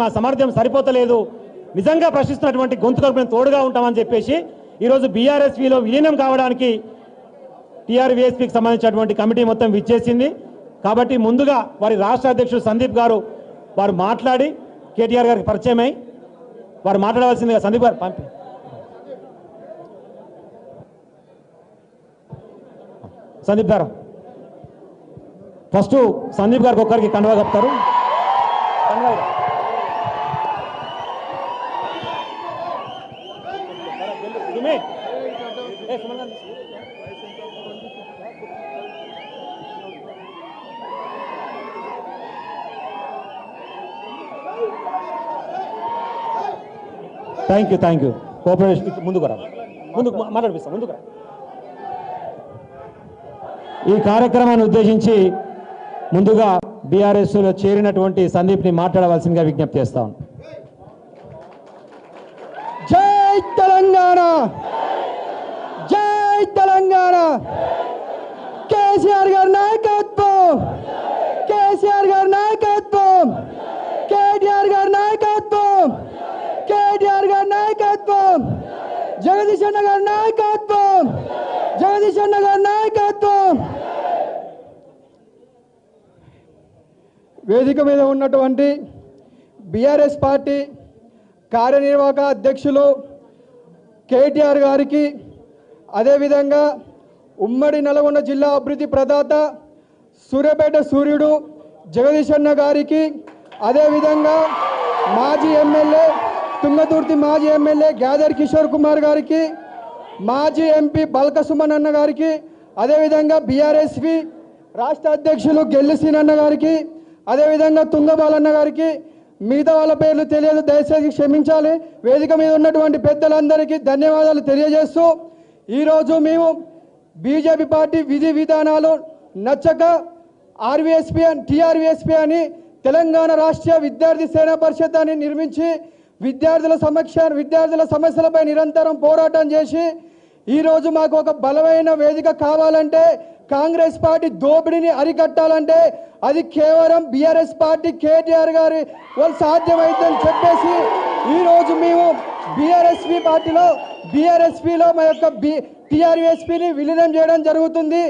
మా సమర్థ్యం సరిపోతలేదు. నిజంగా ప్రశ్నిస్తున్నటువంటి గొంతుకకు మేము తోడుగా ఉంటామని చెప్పేసి ఈరోజు బీఆర్ఎస్పీలో విలీనం కావడానికి టీఆర్వీఎస్పీకి సంబంధించినటువంటి కమిటీ మొత్తం విచ్చేసింది. కాబట్టి ముందుగా వారి రాష్ట్ర అధ్యక్షుడు సందీప్ గారు వారు మాట్లాడి కేటీఆర్ గారికి పరిచయం అయి వారు మాట్లాడవలసిందిగా సందీప్ గారు పంపి. సందీప్ గారు ఫస్ట్ సందీప్ గారికి ఒక్కరికి కండువా కప్తారు కండువా ఇవ్వండి. సుమి. ఏ, సుమన్ గారు. Thank you thank you cooperation ముందుకు రా. ముందుకు మాట్లాడిపిస్తాం ముందుకు రా. ఈ కార్యక్రమాన్ని ఉద్దేశించి ముందుగా బీఆర్ఎస్లో చేరినటువంటి సందీప్ని మాట్లాడవలసిందిగా విజ్ఞప్తి చేస్తాను జై తెలంగాణ జై తెలంగాణ కేసీఆర్ గారి నాయకత్వం. కేసీఆర్ గారి నాయకత్వం. కేటీఆర్ గారి నాయకత్వం. కేటీఆర్ గారి నాయకత్వం. జగదీష్ అన్న గారి నాయకత్వం. జగదీష్ అన్న గారి నాయకత్వం. వేదిక మీద ఉన్నటువంటి బీఆర్ఎస్ పార్టీ కార్యనిర్వాహక అధ్యక్షులు కేటీఆర్ గారికి అదేవిధంగా ఉమ్మడి నల్గొండ జిల్లా అభివృద్ధి ప్రదాత సూర్యాపేట సూర్యుడు జగదీష్ అన్న గారికి అదేవిధంగా మాజీ ఎమ్మెల్యే తుంగతుర్తి మాజీ ఎమ్మెల్యే గ్యాదర్ కిషోర్ కుమార్ గారికి మాజీ ఎంపీ బల్క సుమన్ అన్న గారికి అదేవిధంగా బీఆర్ఎస్వి రాష్ట్ర అధ్యక్షులు గెల్లిసీన్ అన్న గారికి అదేవిధంగా తుంగబాలన్న గారికి మిగతా వాళ్ళ పేర్లు తెలియదు దయచేసి క్షమించాలి. వేదిక మీద ఉన్నటువంటి పెద్దలందరికీ ధన్యవాదాలు తెలియజేస్తూ ఈరోజు మేము బీజేపీ పార్టీ విధి విధానాలు నచ్చక ఆర్వీఎస్పీ అని టీఆర్వీఎస్పీ అని తెలంగాణ రాష్ట్రీయ విద్యార్థి సేనా పరిషత్ అని నిర్మించి విద్యార్థుల సమక్ష విద్యార్థుల సమస్యలపై నిరంతరం పోరాటం చేసి ఈరోజు మాకు ఒక బలమైన వేదిక కావాలంటే కాంగ్రెస్ పార్టీ దోపిడీని అరికట్టాలంటే అది కేవలం బీఆర్ఎస్ పార్టీ కేటీఆర్ గారి వాళ్ళు సాధ్యమైందని చెప్పేసి ఈరోజు మేము బీఆర్ఎస్పీ పార్టీలో బీఆర్ఎస్పీలో మా యొక్క బి టీఆర్ఎస్పీని విలీనం చేయడం జరుగుతుంది.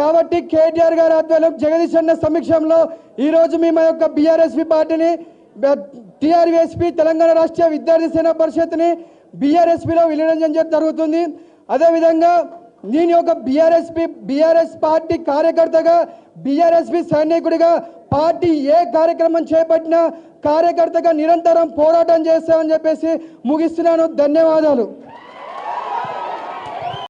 కాబట్టి కేటీఆర్ గారి ఆధ్వర్యంలో జగదీష్ అన్న సమీక్షంలో ఈరోజు మేము మా యొక్క బీఆర్ఎస్పీ పార్టీని టీఆర్ఎస్పీ తెలంగాణ రాష్ట్ర విద్యార్థి సేనా పరిషత్ని బీఆర్ఎస్పీలో విలీనం చేయడం జరుగుతుంది. అదేవిధంగా నేను ఒక బీఆర్ఎస్పీ బీఆర్ఎస్ పార్టీ కార్యకర్తగా బీఆర్ఎస్పీ సైనికుడిగా పార్టీ ఏ కార్యక్రమం చేపట్టినా కార్యకర్తగా నిరంతరం పోరాటం చేస్తామని చెప్పేసి ముగిస్తున్నాను. ధన్యవాదాలు.